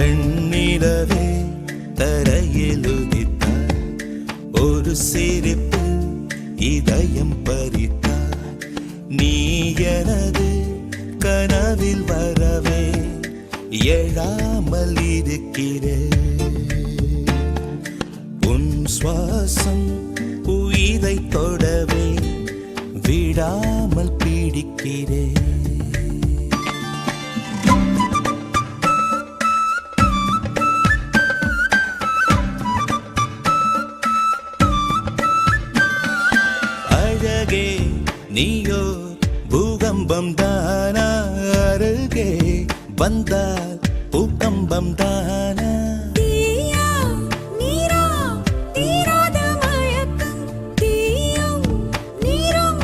வெண்ணிலவே தரையில் உதித்தார் ஒரு சிரிப்பு இதயம் பறித்தார். நீ எனது கனவில் வரவே எழாமல் இருக்கிறேன். உன் சுவாசம் உயிரை தொடவே விடாமல் பிடிக்கிறேன். நீயோ பூகம்பம் தானா அருகே வந்தால் பூகம்பம் தானா തീയാ നീരാ തീരാത മഴക്കം തീയും നീരും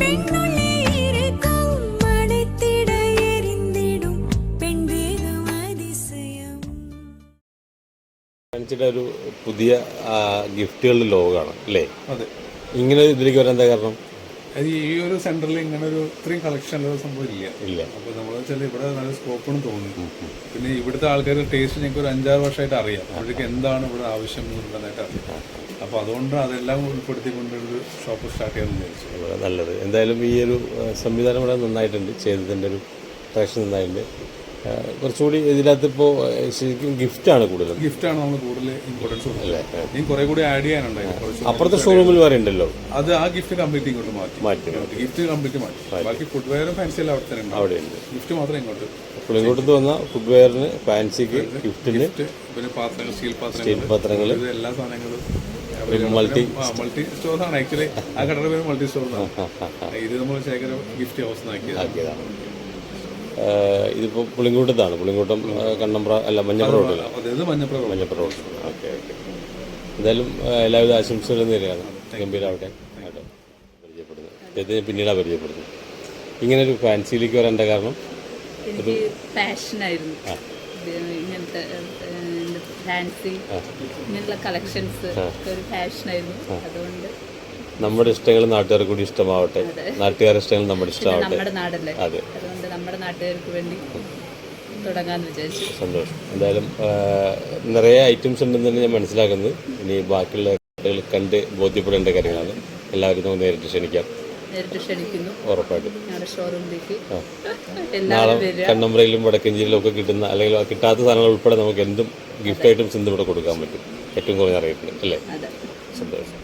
പെണ്ണുള്ളേ ഇരക്കും മണത്തിട എരിന്തിടും പെൺവേഗം അതിശയം കാണിച്ചിട്ട് ഒരു പുതിയ ആ, ഗിഫ്റ്റുകളുടെ ലോകമാണ് അല്ലേ അതെ ഇങ്ങനെ ഇതിലേക്ക് വരാൻ എന്താ കാരണം അത് ഈ ഒരു സെന്ററിൽ ഇങ്ങനെ ഒരു ഇത്രയും കളക്ഷൻ ഉള്ള സംഭവം ഇല്ല. ഇല്ല. അപ്പോൾ നമ്മൾ വെച്ചാൽ ഇവിടെ നല്ല സ്കോപ്പാണ് തോന്നുന്നു പിന്നെ ഇവിടുത്തെ ആൾക്കാരുടെ ടേസ്റ്റ് ഞങ്ങൾക്ക് ഒരു അഞ്ചാറ് വർഷമായിട്ട് അറിയാം. അവർക്ക് എന്താണ് ഇവിടെ ആവശ്യം എന്നുള്ളതായിട്ട് അറിയാം. അപ്പോൾ അതുകൊണ്ട് അതെല്ലാം ഉൾപ്പെടുത്തിക്കൊണ്ട് ഒരു ഷോപ്പ് സ്റ്റാർട്ട് ചെയ്യാമെന്ന് വിചാരിച്ചു. നല്ലത്. എന്തായാലും ഈ ഒരു സംവിധാനം ഇവിടെ നന്നായിട്ടുണ്ട്. ചെയ്തതിന്റെ ഒരു കളക്ഷൻ നന്നായിട്ടുണ്ട്. കുറച്ചുകൂടി ഇതിനകത്ത് ഇപ്പോൾ ശരിക്കും ഗിഫ്റ്റാണ് കൂടുതലും. ഗിഫ്റ്റാണ് നമ്മൾ കൂടുതൽ ഇമ്പോർട്ടൻസ് കൊടുക്കുന്നത്. ഇനി കുറെ കൂടി ആഡ് ചെയ്യാനുണ്ടായിരുന്നു. അപ്പുറത്തെ ഷോറൂമിൽ വരെ ഉണ്ടല്ലോ അത് ആ ഗിഫ്റ്റ് കംപ്ലീറ്റ് ഇങ്ങോട്ട് മാറ്റി. മാറ്റി ഗിഫ്റ്റ് കംപ്ലീറ്റ് മാറ്റി. ബാക്കി ഫുട്വെയറും ഫാൻസി എല്ലാം അവിടെ തന്നെ ഉണ്ട് ഗിഫ്റ്റ് മാത്രം ഇങ്ങോട്ട്. അപ്പോൾ ഇങ്ങോട്ട് വന്ന ഫുട്വെയറിന് ഫാൻസിക്ക് ഗിഫ്റ്റിന് ഗിഫ്റ്റ് പിന്നെ പാത്രങ്ങൾ സ്റ്റീൽ പാത്രങ്ങൾ സ്റ്റീൽ പാത്രങ്ങൾ എല്ലാ സാധനങ്ങളും മൾട്ടി മൾട്ടി സ്റ്റോറാണ് ആക്ച്വലി ആ കടയുടെ പേര് മൾട്ടി സ്റ്റോറാണ് ഇത് നമ്മൾ ശേഖരം ഗിഫ്റ്റ് ഹൗസ് ആക്കിയതാണ്. ഇതിപ്പോൾ പുളിങ്കൂട്ടത്താണ്. പുളിങ്കൂട്ടം കണ്ണമ്പ്ര അല്ല മഞ്ഞപ്പുറ റോഡിലാണ് മഞ്ഞപ്പുറ റോഡ് ഓക്കെ ഓക്കെ. എന്തായാലും എല്ലാവിധ ആശംസകളും നേരെയാണ് ഗംഭീര കേട്ടോ പരിചയപ്പെടുന്നത്. അദ്ദേഹത്തെ പിന്നീടാണ് പരിചയപ്പെടുന്നത്. ഇങ്ങനെ ഒരു ഫാൻസിയിലേക്ക് വരേണ്ട കാരണം? ഒരു പാഷനായിരുന്നു. ഇങ്ങനത്തെ ഫാൻസി ഇങ്ങനെയുള്ള കളക്ഷൻസ് ഒരു അതുകൊണ്ട് നമ്മുടെ ഇഷ്ടങ്ങൾ നാട്ടുകാർക്ക് കൂടി ഇഷ്ടമാവട്ടെ. നാട്ടുകാരുടെ ഇഷ്ടങ്ങൾ നമ്മുടെ ഇഷ്ടമാവട്ടെ. നമ്മുടെ നാടല്ലേ? അതെ. നമ്മുടെ നാട്ടുകാർക്ക് വേണ്ടി തുടങ്ങാന്ന് വിചാരിച്ചു. സന്തോഷം. എന്തായാലും നിറയെ ഐറ്റംസ് ഉണ്ടെന്ന് തന്നെ ഞാൻ മനസ്സിലാക്കുന്നത് ഇനി ബാക്കിയുള്ള കടകൾ കണ്ട് ബോധ്യപ്പെടേണ്ട കാര്യങ്ങളാണ്. എല്ലാവരും നമുക്ക് നേരിട്ട് ക്ഷണിക്കാം. നേരിട്ട് ക്ഷണിക്കുന്നു. ഉറപ്പായിട്ടും. ഞങ്ങളുടെ ഷോറൂമിലേക്ക് നാളെ എല്ലാവരും വരിക. കണ്ണമ്പ്രയിലും വടക്കഞ്ചേരിയിലും ഒക്കെ കിട്ടുന്ന അല്ലെങ്കിൽ കിട്ടാത്ത സാധനങ്ങൾ ഉൾപ്പെടെ നമുക്ക് എന്തും ഗിഫ്റ്റ് ഐറ്റംസ് എന്തും ഇവിടെ കൊടുക്കാൻ പറ്റും. ഏറ്റവും കുറഞ്ഞ റേറ്റിന് അല്ലേ? അതെ. സന്തോഷം.